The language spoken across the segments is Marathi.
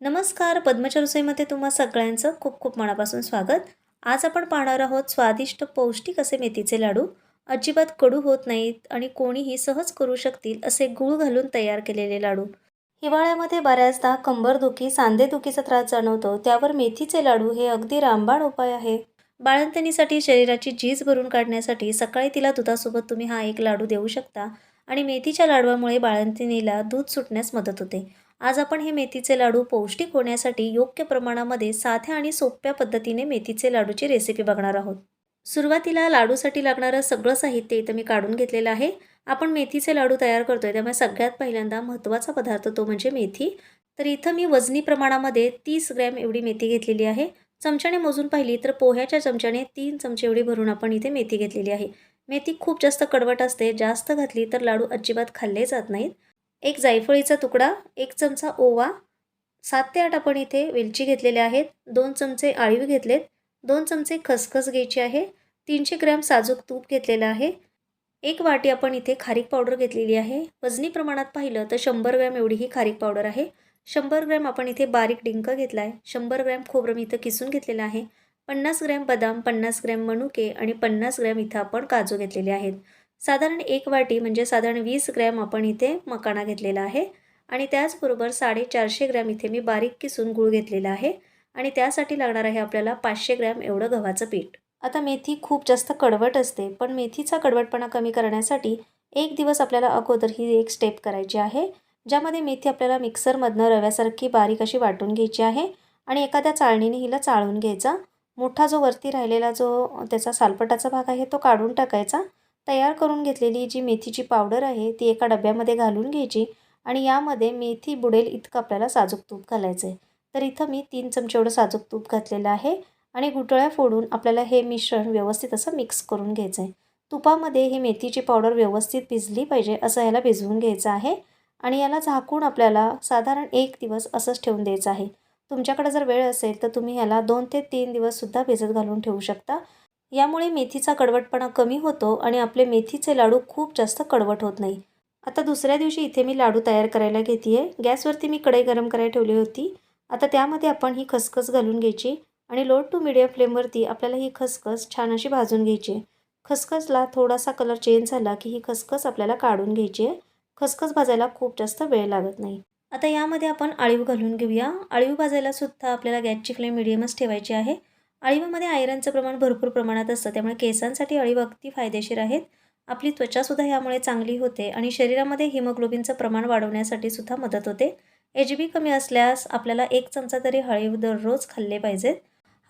नमस्कार पद्मच्या रसोईमध्ये तुम्हा सगळ्यांचं खूप खूप मनापासून स्वागत. आज आपण पाहणार आहोत स्वादिष्ट पौष्टिक असे मेथीचे लाडू. अजिबात कडू होत नाहीत आणि कोणीही सहज करू शकतील असे गूळ घालून तयार केलेले लाडू. हिवाळ्यामध्ये बऱ्याचदा कंबरदुखी सांधेदुखीचा त्रास जाणवतो. त्यावर मेथीचे लाडू हे अगदी रामबाण उपाय आहे. बाळंतणीसाठी शरीराची झीज भरून काढण्यासाठी सकाळी तिला दुधासोबत तुम्ही हा एक लाडू देऊ शकता आणि मेथीच्या लाडवामुळे बाळंतिणीला दूध सुटण्यास मदत होते. आज आपण हे मेथीचे लाडू पौष्टिक होण्यासाठी योग्य प्रमाणामध्ये साध्या आणि सोप्या पद्धतीने मेथीचे लाडूची रेसिपी बघणार आहोत. सुरुवातीला लाडूसाठी लागणारं सगळं साहित्य इथं मी काढून घेतलेलं आहे. आपण मेथीचे लाडू तयार करतोय त्यामुळे सगळ्यात पहिल्यांदा महत्त्वाचा पदार्थ तो म्हणजे मेथी. तर इथं मी वजनी प्रमाणामध्ये तीस ग्रॅम एवढी मेथी घेतलेली आहे. चमच्याने मोजून पाहिली तर पोह्याच्या चमच्याने तीन चमचे एवढी भरून आपण इथे मेथी घेतलेली आहे. मेथी खूप जास्त कडवट असते जास्त घातली तर लाडू अजिबात खाल्ले जात नाहीत. एक जायफळीचा तुकडा एक चमचा ओवा सात ते आठ आपण इथे वेलची घेतलेल्या आहेत दोन चमचे आळीव घेतलेत दोन चमचे खसखस घ्यायची आहे तीनशे ग्रॅम साजूक तूप घेतलेलं आहे एक वाटी आपण इथे खारीक पावडर घेतलेली आहे वजनी प्रमाणात पाहिलं तर शंभर ग्रॅम एवढी ही खारीक पावडर आहे शंभर ग्रॅम आपण इथे बारीक डिंक घेतला आहे शंभर ग्रॅम खोबरं मी इथं किसून घेतलेलं आहे पन्नास ग्रॅम बदाम पन्नास ग्रॅम मनुके आणि पन्नास ग्रॅम इथं आपण काजू घेतलेले आहेत. साधारण एक वाटी म्हणजे साधारण वीस ग्रॅम आपण इथे मकाणा घेतलेला आहे. आणि त्याचबरोबर साडेचारशे ग्रॅम इथे मी बारीक किसून गूळ घेतलेला आहे. आणि त्यासाठी लागणार आहे आपल्याला पाचशे ग्रॅम एवढं गव्हाचं पीठ. आता मेथी खूप जास्त कडवट असते पण मेथीचा कडवटपणा कमी करण्यासाठी एक दिवस आपल्याला अगोदर ही एक स्टेप करायची आहे ज्यामध्ये मेथी आपल्याला मिक्सरमधनं रव्यासारखी बारीक अशी वाटून घ्यायची आहे आणि एखाद्या चाळणीने हिला चाळून घ्यायचा. मोठा जो वरती राहिलेला जो त्याचा सालपटाचा भाग आहे तो काढून टाकायचा. तयार करून घेतलेली जी मेथीची पावडर आहे ती एका डब्यामध्ये घालून घ्यायची आणि यामध्ये मेथी बुडेल इतकं आपल्याला साजूक तूप घालायचं आहे तर इथं मी तीन चमचे एवढं साजूक तूप घातलेलं आहे आणि गुटळ्या फोडून आपल्याला हे मिश्रण व्यवस्थित असं मिक्स करून घ्यायचं आहे तुपामध्ये ही मेथीची पावडर व्यवस्थित भिजली पाहिजे असं ह्याला भिजवून घ्यायचं आहे आणि याला झाकून आपल्याला साधारण एक दिवस असंच ठेवून द्यायचं आहे. तुमच्याकडे जर वेळ असेल तर तुम्ही ह्याला दोन ते तीन दिवससुद्धा भिजत घालून ठेवू शकता. यामुळे मेथीचा कडवटपणा कमी होतो आणि आपले मेथीचे लाडू खूप जास्त कडवट होत नाही. आता दुसऱ्या दिवशी इथे मी लाडू तयार करायला घेते आहे गॅसवरती मी कढई गरम करायला ठेवली होती. आता त्यामध्ये आपण ही खसखस घालून घ्यायची आणि लो टू मिडियम फ्लेमवरती आपल्याला ही खसखस छान अशी भाजून घ्यायची. खसखसला थोडासा कलर चेंज झाला की ही खसखस आपल्याला काढून घ्यायची आहे. खसखस भाजायला खूप जास्त वेळ लागत नाही. आता यामध्ये आपण आळीव घालून घेऊया. आळीव भाजायला सुद्धा आपल्याला गॅसची फ्लेम मिडियमच ठेवायची आहे. अळीवामध्ये आयरनचं प्रमाण भरपूर प्रमाणात असतं त्यामुळे केसांसाठी अळीव अगदी फायदेशीर आहेत. आपली त्वचासुद्धा ह्यामुळे चांगली होते आणि शरीरामध्ये हिमोग्लोबिनचं प्रमाण वाढवण्यासाठी सुद्धा मदत होते. एच बी कमी असल्यास आपल्याला एक चमचा तरी हळीव दररोज खाल्ले पाहिजेत.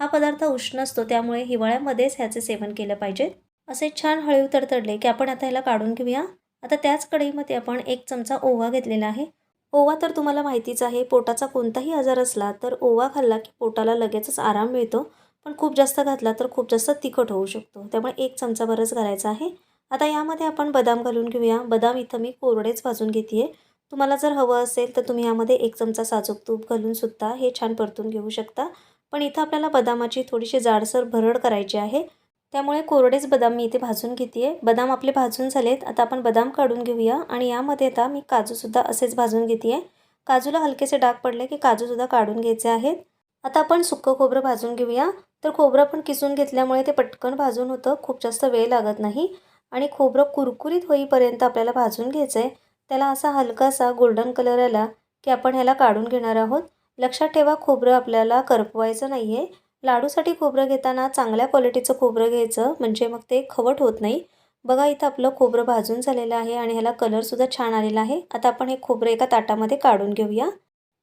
हा पदार्थ उष्ण असतो त्यामुळे हिवाळ्यामध्येच ह्याचे सेवन केलं पाहिजे. असे छान हळीव तडतडले की आपण आता ह्याला काढून घेऊया. आता त्याच कढईमध्ये आपण एक चमचा ओवा घेतलेला आहे. ओवा तर तुम्हाला माहितीच आहे पोटाचा कोणताही आजार असला तर ओवा खाल्ला की पोटाला लगेचच आराम मिळतो. पण खूप जास्त घातला तर खूप जास्त तिखट होऊ शकतो. त्यामुळे एक चमचा बरंच घालायचा आहे. आता यामध्ये आपण बदाम घालून घेऊया. बदाम इथं मी कोरडेच भाजून घेते आहे तुम्हाला जर हवं असेल तर तुम्ही यामध्ये एक चमचा साजूक तूप घालून सुद्धा हे छान परतून घेऊ शकता. पण इथं आपल्याला बदामाची थोडीशी जाडसर भरड करायची आहे. त्यामुळे कोरडेच बदाम मी इथे भाजून घेते आहे बदाम आपले भाजून झालेत. आता आपण बदाम काढून घेऊया. आणि यामध्ये आता मी काजूसुद्धा असेच भाजून घेते आहे काजूला हलकेसे डाग पडले की काजूसुद्धा काढून घ्यायचे आहेत. आता आपण सुक्कं खोबरं भाजून घेऊया. तर खोबरं पण किसून घेतल्यामुळे ते पटकन भाजून होतं. खूप जास्त वेळ लागत नाही. आणि खोबरं कुरकुरीत होईपर्यंत आपल्याला भाजून घ्यायचं आहे त्याला असा हलकासा गोल्डन कलर आला की आपण ह्याला काढून घेणार आहोत. लक्षात ठेवा खोबरं आपल्याला करपवायचं नाही आहे लाडूसाठी खोबरं घेताना चांगल्या क्वालिटीचं खोबरं घ्यायचं. म्हणजे मग ते खवट होत नाही. बघा इथं आपलं खोबरं भाजून झालेलं आहे आणि ह्याला कलरसुद्धा छान आलेला आहे. आता आपण हे खोबरं एका ताटामध्ये काढून घेऊया.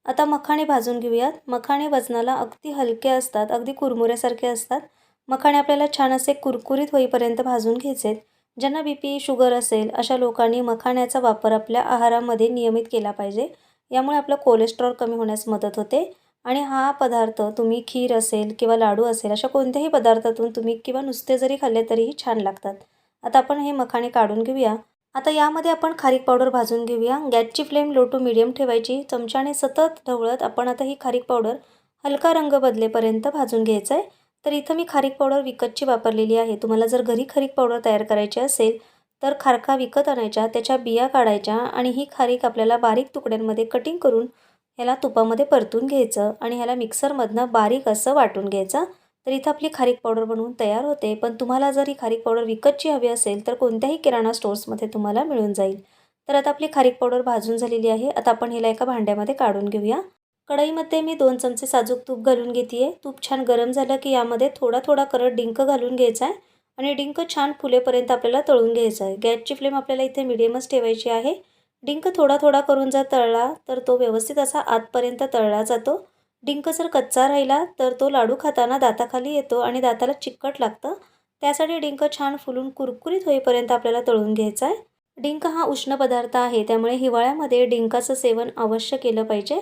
आता मखाणे भाजून घेऊयात. मखाणे वजनाला अगदी हलके असतात अगदी कुरमुऱ्यासारखे असतात. मखाणे आपल्याला छान असे कुरकुरीत होईपर्यंत भाजून घ्यायचे ज्यांना बी पी शुगर असेल अशा लोकांनी मखाण्याचा वापर आपल्या आहारामध्ये नियमित केला पाहिजे. यामुळे आपलं कोलेस्ट्रॉल कमी होण्यास मदत होते. आणि हा पदार्थ तुम्ही खीर असेल किंवा लाडू असेल अशा कोणत्याही पदार्थातून तुम्ही किंवा नुसते जरी खाल्ले तरीही छान लागतात. आता आपण हे मखाणे काढून घेऊया. आता यामध्ये आपण खारीक पावडर भाजून घेऊया. गॅसची फ्लेम लो टू मिडियम ठेवायची. चमच्याने सतत ढवळत आपण आता ही खारीक पावडर हलका रंग बदलेपर्यंत भाजून घ्यायचा आहे तर इथं मी खारीक पावडर विकतची वापरलेली आहे. तुम्हाला जर घरी खारीक पावडर तयार करायची असेल तर खारका विकत आणायच्या त्याच्या बिया काढायच्या आणि ही खारीक आपल्याला बारीक तुकड्यांमध्ये कटिंग करून ह्याला तुपामध्ये परतून घ्यायचं आणि ह्याला मिक्सरमधनं बारीक असं वाटून घ्यायचं. तर इथं आपली खारीक पावडर बनवून तयार होते. पण तुम्हाला जर ही खारीक पावडर विकतची हवी असेल तर कोणत्याही किराणा स्टोर्समध्ये तुम्हाला मिळून जाईल. तर आता आपली खारीक पावडर भाजून झालेली आहे. आता आपण हिला एका भांड्यामध्ये काढून घेऊया. कढईमध्ये मी दोन चमचे साजूक तूप घालून घेते आहे तूप छान गरम झालं की यामध्ये थोडा थोडा करत डिंक घालून घ्यायचा आहे. आणि डिंक छान फुलेपर्यंत आपल्याला तळून घ्यायचं आहे. गॅसची फ्लेम आपल्याला इथे मिडियमच ठेवायची आहे. डिंक थोडा थोडा करून जर तळला तर तो व्यवस्थित असा आतपर्यंत तळला जातो. डिंक जर कच्चा राहिला तर तो लाडू खाताना दाताखाली येतो आणि दाताला चिकट लागतं. त्यासाठी डिंक छान फुलून कुरकुरीत होईपर्यंत आपल्याला तळून घ्यायचा आहे. डिंक हा उष्ण पदार्थ आहे त्यामुळे हिवाळ्यामध्ये डिंकाचं सेवन अवश्य केलं पाहिजे.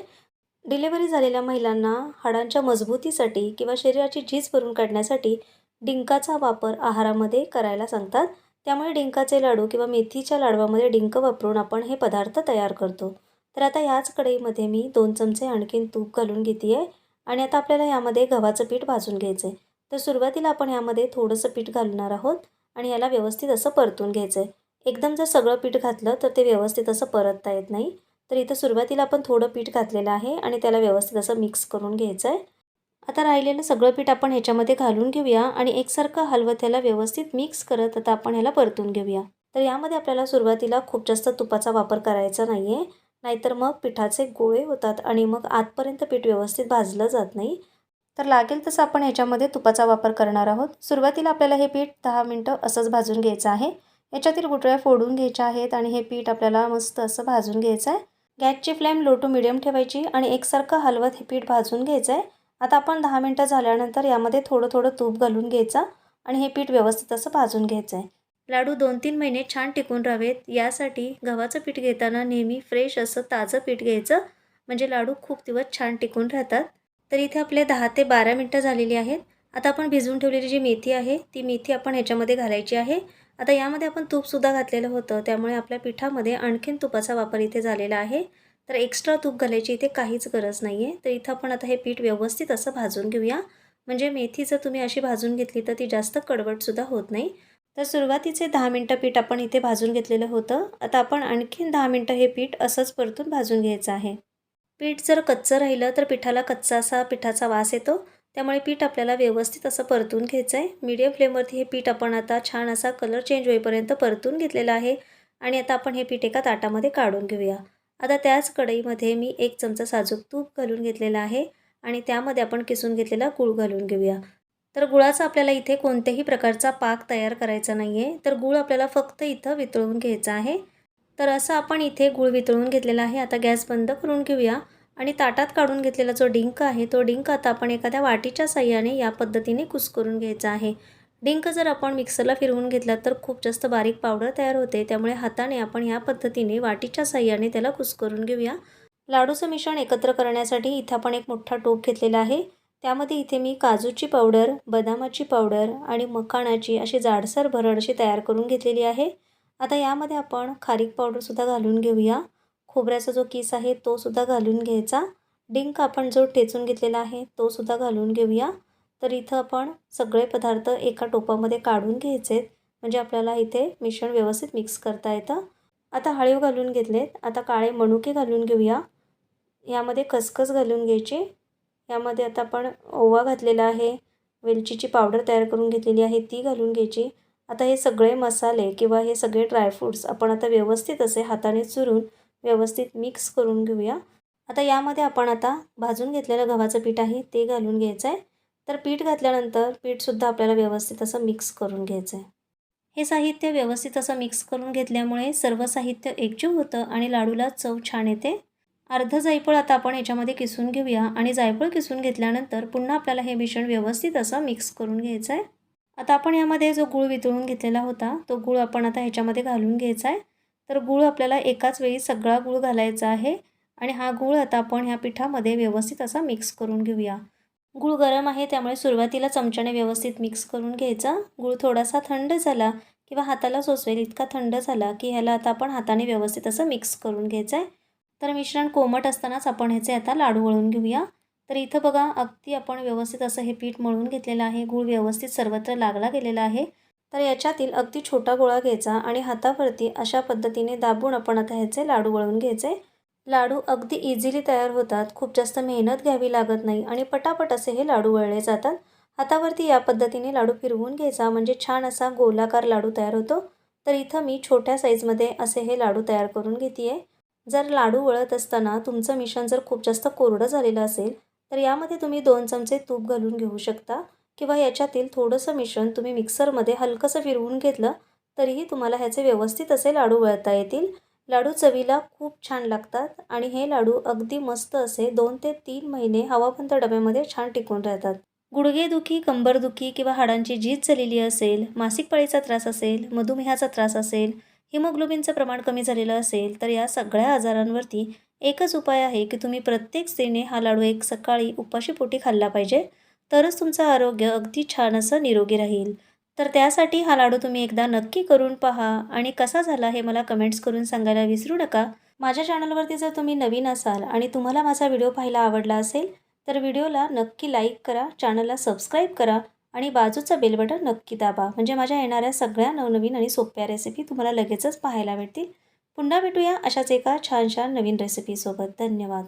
डिलेवरी झालेल्या महिलांना हाडांच्या मजबूतीसाठी किंवा शरीराची झीज भरून काढण्यासाठी डिंकाचा वापर आहारामध्ये करायला सांगतात. त्यामुळे डिंकाचे लाडू किंवा मेथीच्या लाडवामध्ये डिंक वापरून आपण हे पदार्थ तयार करतो. तर आता याच कढईमध्ये मी दोन चमचे आणखीन तूप घालून घेते आहे आणि आता आपल्याला यामध्ये गव्हाचं पीठ भाजून घ्यायचं आहे तर सुरुवातीला आपण यामध्ये थोडंसं पीठ घालणार आहोत आणि याला व्यवस्थित असं परतून घ्यायचं आहे एकदम जर सगळं पीठ घातलं तर ते व्यवस्थित असं परतता येत नाही. तर इथं सुरुवातीला आपण थोडं पीठ घातलेलं आहे आणि त्याला व्यवस्थित असं मिक्स करून घ्यायचं आहे आता राहिलेलं सगळं पीठ आपण ह्याच्यामध्ये घालून घेऊया आणि एकसारखं हलवत ह्याला व्यवस्थित मिक्स करत आता आपण ह्याला परतून घेऊया. तर यामध्ये आपल्याला सुरुवातीला खूप जास्त तुपाचा वापर करायचा नाही आहे नाहीतर मग पिठाचे गोळे होतात आणि मग आतपर्यंत पीठ व्यवस्थित भाजलं जात नाही. तर लागेल तसं आपण ह्याच्यामध्ये तुपाचा वापर करणार आहोत. सुरुवातीला आपल्याला हे पीठ दहा मिनटं असंच भाजून घ्यायचं आहे. याच्यातील गुटळ्या फोडून घ्यायच्या आहेत आणि हे पीठ आपल्याला मस्त असं भाजून घ्यायचं आहे. गॅसची फ्लेम लो टू मिडियम ठेवायची आणि एकसारखं हलवत हे पीठ भाजून घ्यायचं आहे. आता आपण दहा मिनटं झाल्यानंतर यामध्ये थोडं थोडं तूप घालून घ्यायचं आणि हे पीठ व्यवस्थित असं भाजून घ्यायचं आहे. लाडू दोन तीन महिने छान टिकून राहावेत. यासाठी गव्हाचं पीठ घेताना नेहमी फ्रेश असं ताजं पीठ घ्यायचं. म्हणजे लाडू खूप दिवस छान टिकून राहतात. तर इथे आपले दहा ते बारा मिनटं झालेली आहेत. आता आपण भिजवून ठेवलेली जी मेथी आहे ती मेथी आपण ह्याच्यामध्ये घालायची आहे. आता यामध्ये आपण तूपसुद्धा घातलेलं होतं. त्यामुळे आपल्या पिठामध्ये आणखीन तुपाचा वापर इथे झालेला आहे. तर एक्स्ट्रा तूप घालायची इथे काहीच गरज नाही आहे तर इथं आपण आता हे पीठ व्यवस्थित असं भाजून घेऊया. म्हणजे मेथी जर तुम्ही अशी भाजून घेतली तर ती जास्त कडवटसुद्धा होत नाही. तर सुरुवातीचे दहा मिनटं पीठ आपण इथे भाजून घेतलेलं होतं. आता आपण आणखीन दहा मिनटं हे पीठ असंच परतून भाजून घ्यायचं आहे. पीठ जर कच्चं राहिलं तर पिठाला कच्चा असा पिठाचा वास येतो. त्यामुळे पीठ आपल्याला व्यवस्थित असं परतून घ्यायचं आहे मीडियम फ्लेमवरती हे पीठ आपण आता छान असा कलर चेंज होईपर्यंत परतून घेतलेला आहे. आणि आता आपण हे पीठ एका ताटामध्ये काढून घेऊया. आता त्याच कढईमध्ये मी एक चमचा साजूक तूप घालून घेतलेला आहे. आणि त्यामध्ये आपण किसून घेतलेला गूळ घालून घेऊया. तर गुळाचा आपल्याला इथे कोणत्याही प्रकारचा पाक तयार करायचा नाही आहे तर गूळ आपल्याला फक्त इथं वितळून घ्यायचा आहे. तर असं आपण इथे गूळ वितळून घेतलेला आहे. आता गॅस बंद करून घेऊया. आणि ताटात काढून घेतलेला जो डिंक आहे तो डिंक आता आपण एखाद्या वाटीच्या साह्याने या पद्धतीने कुस्करून घ्यायचा आहे. डिंक जर आपण मिक्सरला फिरवून घेतला तर खूप जास्त बारीक पावडर तयार होते. त्यामुळे हाताने आपण या पद्धतीने वाटीच्या साह्याने त्याला कुस्करून घेऊया. लाडूचं मिश्रण एकत्र करण्यासाठी इथं आपण एक मोठा टोप घेतलेला आहे. त्यामध्ये इथे मी काजूची पावडर बदामाची पावडर आणि मखाणाची अशी जाडसर भरड अशी तयार करून घेतलेली आहे. आता यामध्ये आपण खारीक पावडरसुद्धा घालून घेऊया. खोबऱ्याचा जो किस आहे तो सुद्धा घालून घ्यायचा. डिंक आपण जो ठेचून घेतलेला आहे तो सुद्धा घालून घेऊया. तर इथं आपण सगळे पदार्थ एका टोपामध्ये काढून घ्यायचे. म्हणजे आपल्याला इथे मिश्रण व्यवस्थित मिक्स करता येतं. आता हळीव घालून घेतलेत. आता काळे मणुके घालून घेऊया. यामध्ये खसखस घालून घ्यायची. यामध्ये आता आपण ओवा घातलेला आहे वेलचीची पावडर तयार करून घेतलेली आहे ती घालून घ्यायची. आता हे सगळे मसाले किंवा हे सगळे ड्रायफ्रूट्स आपण आता व्यवस्थित असे हाताने चुरून व्यवस्थित मिक्स करून घेऊया. आता यामध्ये आपण आता भाजून घेतलेलं गव्हाचं पीठ आहे ते घालून घ्यायचं आहे तर पीठ घातल्यानंतर पीठसुद्धा आपल्याला व्यवस्थित असं मिक्स करून घ्यायचं आहे हे साहित्य व्यवस्थित असं मिक्स करून घेतल्यामुळे सर्व साहित्य एकजीव होतं आणि लाडूला चव छान येते. अर्ध जायफळ आता आपण ह्याच्यामध्ये किसून घेऊया. आणि जायफळ किसून घेतल्यानंतर पुन्हा आपल्याला हे मिश्रण व्यवस्थित असं मिक्स करून घ्यायचं आहे आता आपण यामध्ये जो गूळ वितळून घेतलेला होता तो गूळ आपण आता ह्याच्यामध्ये घालून घ्यायचा आहे तर गूळ आपल्याला एकाच वेळी सगळा गूळ घालायचा आहे. आणि हा गूळ आता आपण ह्या पिठामध्ये व्यवस्थित असा मिक्स करून घेऊया. गूळ गरम आहे त्यामुळे सुरुवातीला चमच्याने व्यवस्थित मिक्स करून घ्यायचा. गूळ थोडासा थंड झाला किंवा हाताला सोसवेल इतका थंड झाला की ह्याला आता आपण हाताने व्यवस्थित असं मिक्स करून घ्यायचं आहे तर मिश्रण कोमट असतानाच आपण ह्याचे आता लाडू वळून घेऊया. तर इथं बघा अगदी आपण व्यवस्थित असं हे पीठ मळून घेतलेलं आहे. गूळ व्यवस्थित सर्वत्र लागला गेलेला आहे. तर याच्यातील अगदी छोटा गोळा घ्यायचा आणि हातावरती अशा पद्धतीने दाबून आपण आता ह्याचे लाडू वळून घ्यायचे. लाडू अगदी इझिली तयार होतात. खूप जास्त मेहनत घ्यावी लागत नाही आणि पटापट असे हे लाडू वळले जातात. हातावरती या पद्धतीने लाडू फिरवून घ्यायचा. म्हणजे छान असा गोलाकार लाडू तयार होतो. तर इथं मी छोट्या साईजमध्ये असे हे लाडू तयार करून घेते आहे जर लाडू वळत असताना तुमचं मिश्रण जर खूप जास्त कोरडं झालेलं असेल तर यामध्ये तुम्ही दोन चमचे तूप घालून घेऊ शकता किंवा याच्यातील थोडंसं मिश्रण तुम्ही मिक्सरमध्ये हलकंसं फिरवून घेतलं तरीही तुम्हाला ह्याचे व्यवस्थित असे लाडू वळता येतील. लाडू चवीला खूप छान लागतात आणि हे लाडू अगदी मस्त असे दोन ते तीन महिने हवाबंद डब्यामध्ये छान टिकून राहतात. गुडघेदुखी कंबरदुखी किंवा हाडांची झीज झालेली असेल मासिक पाळीचा त्रास असेल मधुमेहाचा त्रास असेल हिमोग्लोबिनचं प्रमाण कमी झालेलं असेल तर या सगळ्या आजारांवरती एकच उपाय आहे की तुम्ही प्रत्येक स्त्रीने हा लाडू एक सकाळी उपाशीपोटी खाल्ला पाहिजे तरच तुमचं आरोग्य अगदी छान असं निरोगी राहील. तर त्यासाठी हा लाडू तुम्ही एकदा नक्की करून पहा. आणि कसा झाला हे मला कमेंट्स करून सांगायला विसरू नका. माझ्या चॅनलवरती जर तुम्ही नवीन असाल आणि तुम्हाला माझा व्हिडिओ पाहायला आवडला असेल तर व्हिडिओला नक्की लाईक करा चॅनलला सबस्क्राईब करा आणि बाजूचा बेल बटन नक्की दाबा. म्हणजे माझ्या येणाऱ्या सगळ्या नवनवीन आणि सोप्या रेसिपी तुम्हाला लगेचच पाहायला भेटतील. पुन्हा भेटूया अशाच एका छान छान नवीन रेसिपीसोबत धन्यवाद.